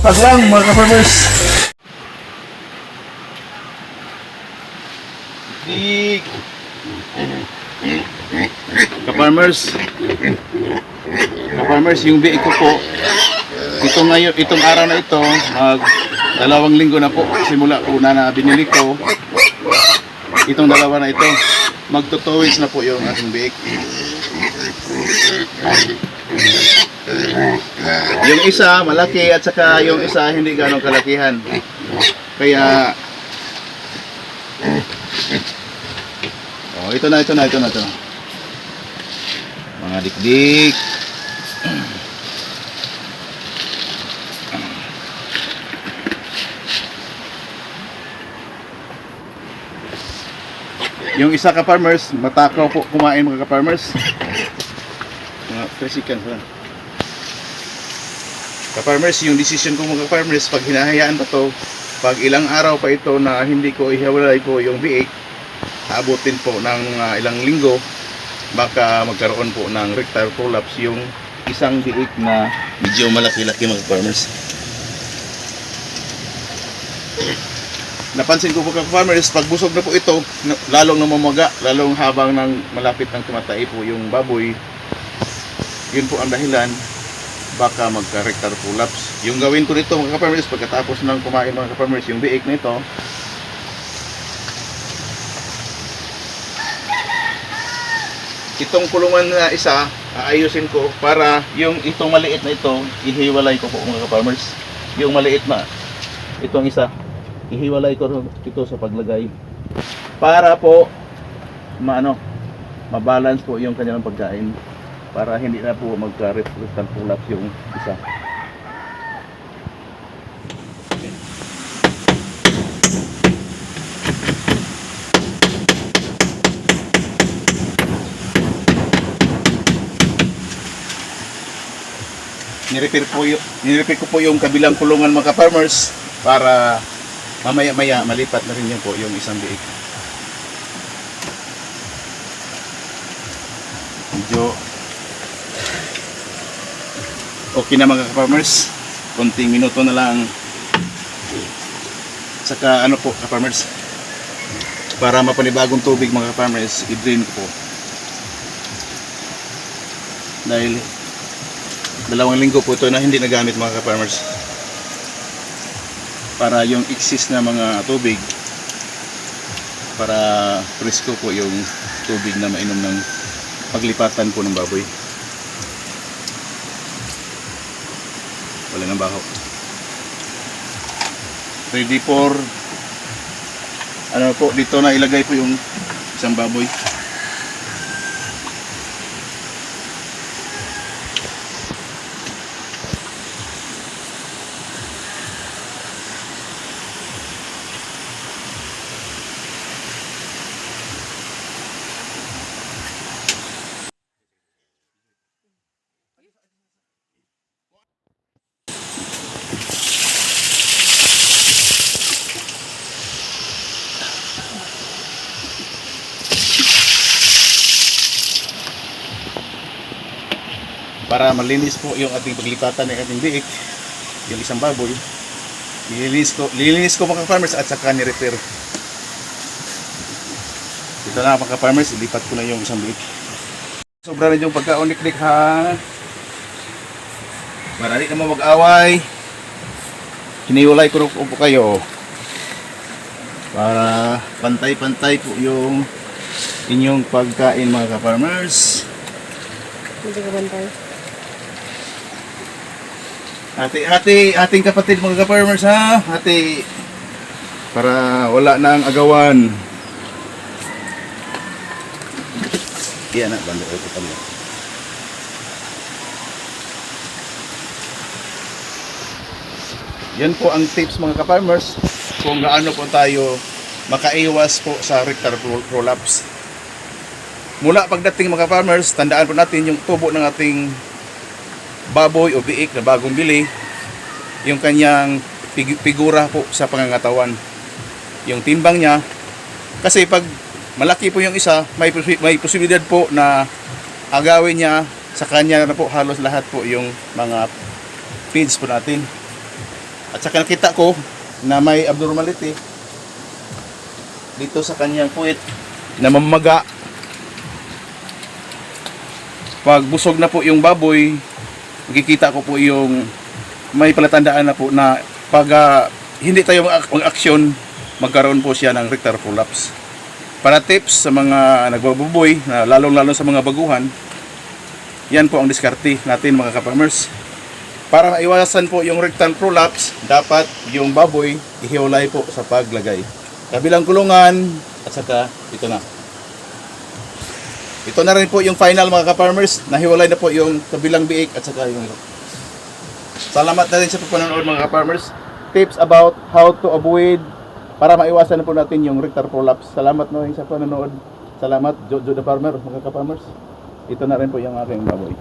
Pasag lang mga ka-farmers. Ka-farmers. Ka-farmers, yung biik ko po, ito ngayon, itong araw na ito, mag dalawang linggo na po, simula po na na binili ko, itong dalawa na ito, magtutuwis na po yung ating biik. Yung isa malaki at saka yung isa hindi ganong kalakihan. Kaya Oh, ito na, ito na, ito na, ito. Mga dikdik. Yung isa ka farmers, matakaw po kumain mga ka farmers. Mga presikan pa. Ka-farmers, yung decision ko mga ka-farmers, pag hinahayaan pa to, pag ilang araw pa ito na hindi ko ihawalay po yung biik, aabutin po ng ah, ilang linggo, baka magkaroon po ng rectal prolapse yung isang biik na medyo malaki-laki mga farmers. Napansin ko po ka-farmers, pag busog na po ito, lalong namamaga, lalong habang ng malapit ng tumatay po yung baboy, yun po ang dahilan baka magka-rectal prolapse. Yung gawin ko nito mga ka-farmers, pagkatapos ng kumain mga ka-farmers, yung biik na ito, itong kulungan na isa, aayusin ko para yung itong maliit na ito, ihiwalay ko po mga ka-farmers. Yung maliit na, itong isa, ihiwalay ko ito sa paglagay. Para po, maano, mabalance po yung kanilang pagkain para hindi na po magka-rectal prolapse yung isa. Nirepair po yung, nirepair ko po yung kabilang kulungan mga farmers para mamaya-maya malipat na rin yun po yung isang biik. Medyo okay na mga farmers konting minuto na lang. Saka ano po farmers para mapanibagong tubig mga farmers i-drain ko po. Dahil dalawang linggo po ito na hindi nagamit mga farmers para yung excess na mga tubig para presko po yung tubig na mainom ng paglipatan po ng baboy. Wala nang baho. Ready for ano po dito na ilagay po yung isang baboy para malinis po yung ating paglipatan ng ating biik yung isang baboy nilinis ko nilinis ko mga farmers at saka ni-repair. Ito na mga farmers ilipat ko na yung isang biik sobra na yung pagka-unik-nik ha? Para di naman mag-away. Hiniwalay ko po kayo. Para pantay-pantay po yung inyong pagkain mga ka-farmers. Hindi ka bantay. Hati, hati, ating kapatid mga ka-farmers ha. Hati. Para wala na ang agawan. Yan na, bando ito kami. Yan po ang tips mga ka-farmers kung gaano po tayo makaiwas po sa rectal pro- prolapse. Mula pagdating mga farmers, tandaan po natin yung tubo ng ating baboy o biik na bagong bili, yung kanyang fig- figura po sa pangangatawan. Yung timbang niya, kasi pag malaki po yung isa, may, posi- may posibilidad po na agawin niya sa kanya na po halos lahat po yung mga feeds po natin. At saka nakita ko na may abnormality dito sa kanyang puwit na mamaga. Pag busog na po yung baboy, makikita ko po yung may palatandaan na po na pag ah, hindi tayo mag- mag-aksyon, magkaroon po siya ng rectal prolapse. Para tips sa mga nagbababoy, na lalong-lalo sa mga baguhan, yan po ang diskarte natin mga kaparmers. Para maiwasan po yung rectal prolapse, dapat yung baboy ihiwalay po sa paglagay. Kabilang kulungan at saka ito na. Ito na rin po yung final mga ka-farmers. Nahiwalay na po yung kabilang biik at saka yung. Salamat na rin sa panonood mga ka-farmers. Tips about how to avoid para maiwasan na po natin yung rectal prolapse. Salamat na rin sa panonood. Salamat, Jojo the Farmer, mga ka-farmers. Ito na rin po yung aking baboy.